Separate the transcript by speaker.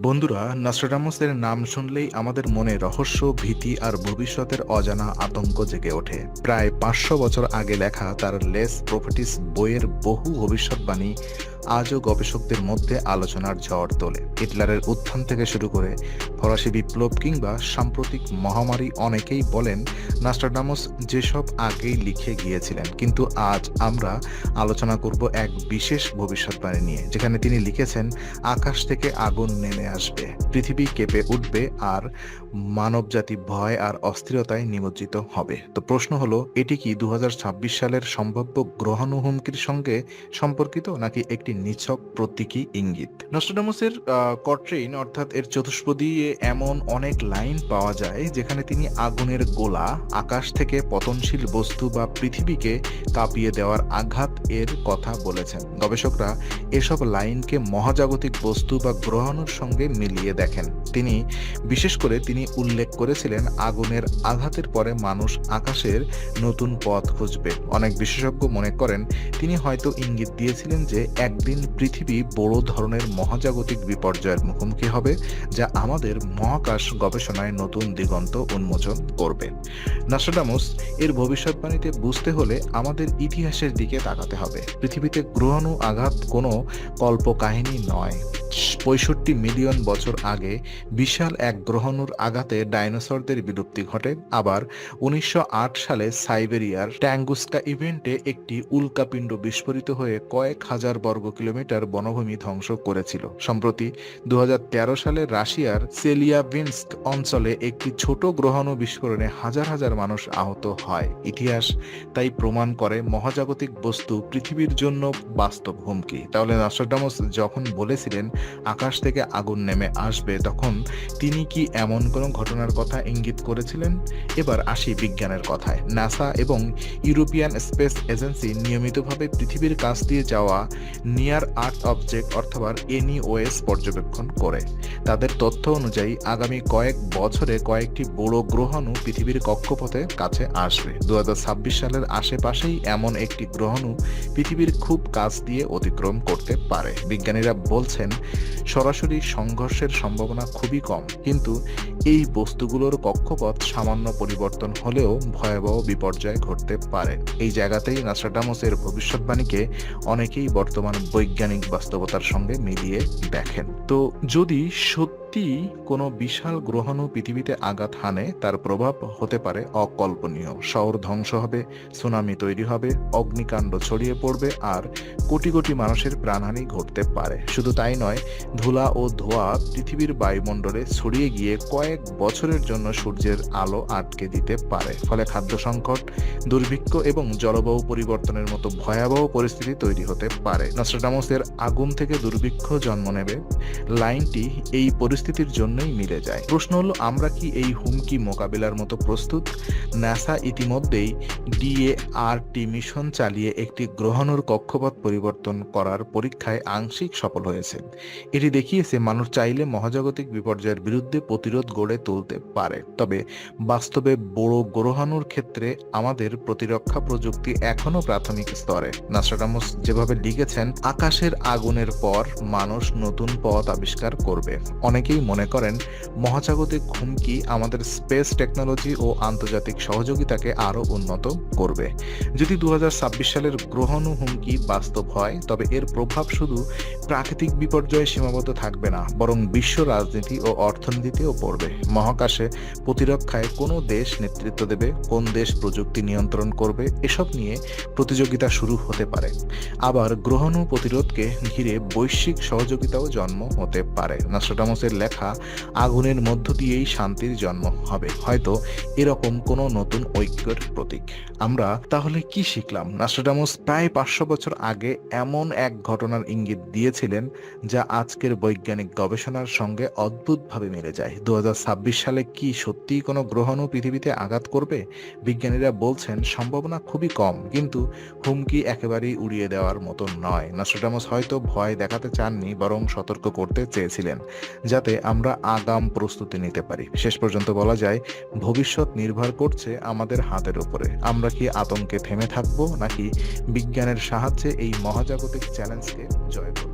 Speaker 1: বন্ধুরা, নাস্ট্রাডামসের নাম শুনলেই আমাদের মনে রহস্য, ভীতি আর ভবিষ্যতের অজানা আতঙ্ক জেগে ওঠে। প্রায় পাঁচশো বছর আগে লেখা তার লেস প্রপার্টিস বইয়ের বহু ভবিষ্যৎবাণী আজও গবেষকদের মধ্যে আলোচনার ঝড় তোলে। হিটলারের উত্থান থেকে শুরু করে ফরাসি বিপ্লব কিংবা সাম্প্রতিক মহামারী অনেকেই বলেন, নাস্ট্রাডামস যেসব আগেই লিখে গিয়েছিলেন, কিন্তু আজ আমরা আলোচনা করব এক বিশেষ ভবিষ্যৎবাণী নিয়ে, যেখানে তিনি লিখেছেন, আকাশ থেকে আগুন নেমে আসবে। পৃথিবী কেঁপে উঠবে আর মানবজাতি ভয় আর অস্থিরতায় নিমজ্জিত হবে। তো প্রশ্ন হলো, এটি কি দু সালের সম্ভাব্য গ্রহাণু হুমকির সঙ্গে সম্পর্কিত নাকি একটি নিছক প্রতীকী ইঙ্গিত? নস্ট্রাডামসের কট্রেইন অর্থাৎ এর চতুষ্পদী এমন অনেক লাইন পাওয়া যায় যেখানে তিনি আগুনের গোলা, আকাশ থেকে পতনশীল বস্তু বা পৃথিবীকে কাঁপিয়ে দেওয়ার আঘাত এর কথা বলেছেন। গবেষকরা এসব লাইনকে মহাজাগতিক বস্তু বা গ্রহাণুর সঙ্গে মিলিয়ে দেখেন। তিনি, বিশেষ করে তিনি উল্লেখ করেছিলেন আগুনের আঘাতের পরে মানুষ আকাশের নতুন পথ খুঁজবে। অনেক বিশেষজ্ঞ মনে করেন, তিনি হয়তো ইঙ্গিত দিয়েছিলেন যে একদিন পৃথিবী বড় ধরনের মহাজাগতিক বিপর্যয়ের মুখোমুখি হবে, যা আমাদের মহাকাশ গবেষণায় নতুন দিগন্ত উন্মোচন করবে। নাস্ট্রাডামুস, এর ভবিষ্যৎবাণীতে বুঝতে হলে আমাদের ইতিহাসের দিকে তাকাতে হবে। পৃথিবীতে গ্রহাণু আঘাত কোনো কল্পকাহিনী নয়। পঁয়ষট্টি মিলিয়ন বছর আগে বিশাল এক গ্রহাণুর আঘাতে ডাইনোসরদের বিলুপ্তি ঘটে। আবার উনিশশো আট সালে সাইবেরিয়ার ট্যাঙ্গুস্কা ইভেন্টে একটি উল্কাপিণ্ড বিস্ফোরিত হয়ে কয়েক হাজার বর্গ কিলোমিটার বনভূমি ধ্বংস করেছিল। সম্প্রতি দু হাজার তেরো সালে রাশিয়ার সেলিয়াভিন্স্ক অঞ্চলে একটি ছোট গ্রহাণু বিস্ফোরণে হাজার হাজার মানুষ আহত হয়। ইতিহাস তাই প্রমাণ করে মহাজাগতিক বস্তু পৃথিবীর জন্য বাস্তব হুমকি। তাহলে নাস্ট্রাডামস যখন বলেছিলেন আকাশ থেকে আগুন নেমে আসবে তখন তিনি কি এমন কোনো ঘটনার কথা ইঙ্গিত করেছিলেন? এবার আসি বিজ্ঞানের কথায়। নাসা এবং ইউরোপিয়ান স্পেস এজেন্সি নিয়মিতভাবে পৃথিবীর কাছ দিয়ে যাওয়া নিয়ার আর্থ অবজেক্ট অথবা এনইওএস পর্যবেক্ষণ করে। তাদের তথ্য অনুযায়ী আগামী কয়েক বছরে কয়েকটি বড় গ্রহাণু পৃথিবীর কক্ষপথে কাছে আসবে। দু হাজার ছাব্বিশ সালের আশেপাশেই এমন একটি গ্রহাণু পৃথিবীর খুব কাছ দিয়ে অতিক্রম করতে পারে। বিজ্ঞানীরা বলছেন সরাসরি সংঘর্ষের সম্ভাবনা খুবই কম। কিন্তু এই বস্তুগুলোর কক্ষপথ সামান্য পরিবর্তন হলেও ভয়াবহ বিপর্যয় ঘটতে পারে। এই জায়গাতেই নাস্ট্রাডামসের ভবিষ্যৎবাণীকে অনেকেই বর্তমান বৈজ্ঞানিক বাস্তবতার সঙ্গে মিলিয়ে দেখেন। তো যদি সত্যি কোনো বিশাল গ্রহাণু পৃথিবীতে আঘাত হানে, তার প্রভাব হতে পারে অকল্পনীয়। শহর ধ্বংস হবে, সুনামি তৈরি হবে, অগ্নিকাণ্ড ছড়িয়ে পড়বে, আর কোটি কোটি মানুষের প্রাণহানি ঘটতে পারে। শুধু তাই নয়, ধুলা ও ধোঁয়া পৃথিবীর বায়ুমণ্ডলে ছড়িয়ে গিয়ে কয়েক বছরের জন্য সূর্যের আলো আটকে দিতে পারে। ফলে খাদ্য সংকট, দুর্ভিক্ষ এবং জলবায়ু পরিবর্তনের মতো ভয়াবহ পরিস্থিতি তৈরি হতে পারে। নস্ট্রাডামসের আগুন থেকে দুর্ভিক্ষ জন্ম নেবে। লাইনটি এই পরিস্থিতির জন্যই মিলে যায়। প্রশ্ন হলো, আমরা কি এই হুমকি মোকাবিলার মতো প্রস্তুত? নাসা ইতিমধ্যেই ডিএআরটি মিশন চালিয়ে একটি গ্রহাণুর কক্ষপথ পরিবর্তন করার পরীক্ষায় আংশিক সফল হয়েছে। এটি দেখিয়েছে, মানুষ চাইলে মহাজাগতিক বিপর্যয়ের বিরুদ্ধে প্রতিরোধ গড়ে তুলতে পারে। তবে বাস্তবে বড় গ্রহাণুর ক্ষেত্রে আমাদের প্রতিরক্ষা প্রযুক্তি এখনও প্রাথমিক স্তরে। নাস্ট্রাডামস যেভাবে লিখেছেন, আকাশের আগুনের পর মানুষ নতুন পথ আবিষ্কার করবে। অনেকেই মনে করেন, মহাজাগতিক হুমকি আমাদের স্পেস টেকনোলজি ও আন্তর্জাতিক সহযোগিতাকে আরও উন্নত করবে। যদি দু হাজার ছাব্বিশ সালের গ্রহাণু হুমকি বাস্তব হয়, তবে এর প্রভাব শুধু প্রাকৃতিক বিপর্যয়ে সীমাবদ্ধ থাকবে না, বরং বিশ্ব রাজনীতি ও অর্থনীতিতেও পড়বে। মহাকাশে প্রতিরক্ষায় কোনো দেশ নেতৃত্ব দেবে, কোন দেশ প্রযুক্তি নিয়ন্ত্রণ করবে, এসব নিয়ে প্রতিযোগিতা শুরু হতে পারে। আবার গ্রহাণু প্রতিরোধকে ঘিরে বৈশ্বিক সহযোগিতাও জন্ম হতে পারে। নাস্ট্রাডামসের লেখা, আগুনের মধ্য দিয়েই শান্তির জন্ম হবে। হয়তো এরকম কোনো নতুন ঐক্যের প্রতীক। আমরা তাহলে কি শিখলাম? নাস্ট্রাডামস প্রায় পাঁচশো বছর আগে এমন এক ঘটনার ইঙ্গিত দিয়েছিলেন, যা আজকের বৈজ্ঞানিক গবেষণার সঙ্গে অদ্ভুতভাবে মিলে যায়। দু সালে কি সত্যিই কোনো গ্রহাণু পৃথিবীতে আঘাত করবে? বিজ্ঞানীরা বলছেন, সম্ভাবনা খুবই কম, কিন্তু হুমকি একেবারেই উড়িয়ে দেওয়ার মতো নয়। নাস্ট্রাডামস হয়তো ভয় দেখাতে চাননি, বরং সতর্ক করতে চেয়েছিলেন, যাতে আমরা আগাম প্রস্তুতি নিতে পারি। শেষ পর্যন্ত বলা যায়, ভবিষ্যৎ নির্ভর করছে আমাদের হাতের উপরে। আমরা কি আতঙ্কে থেমে থাকব, নাকি বিজ্ঞানের সাহায্যে এই মহাজাগতিক চ্যালেঞ্জকে জয় করব?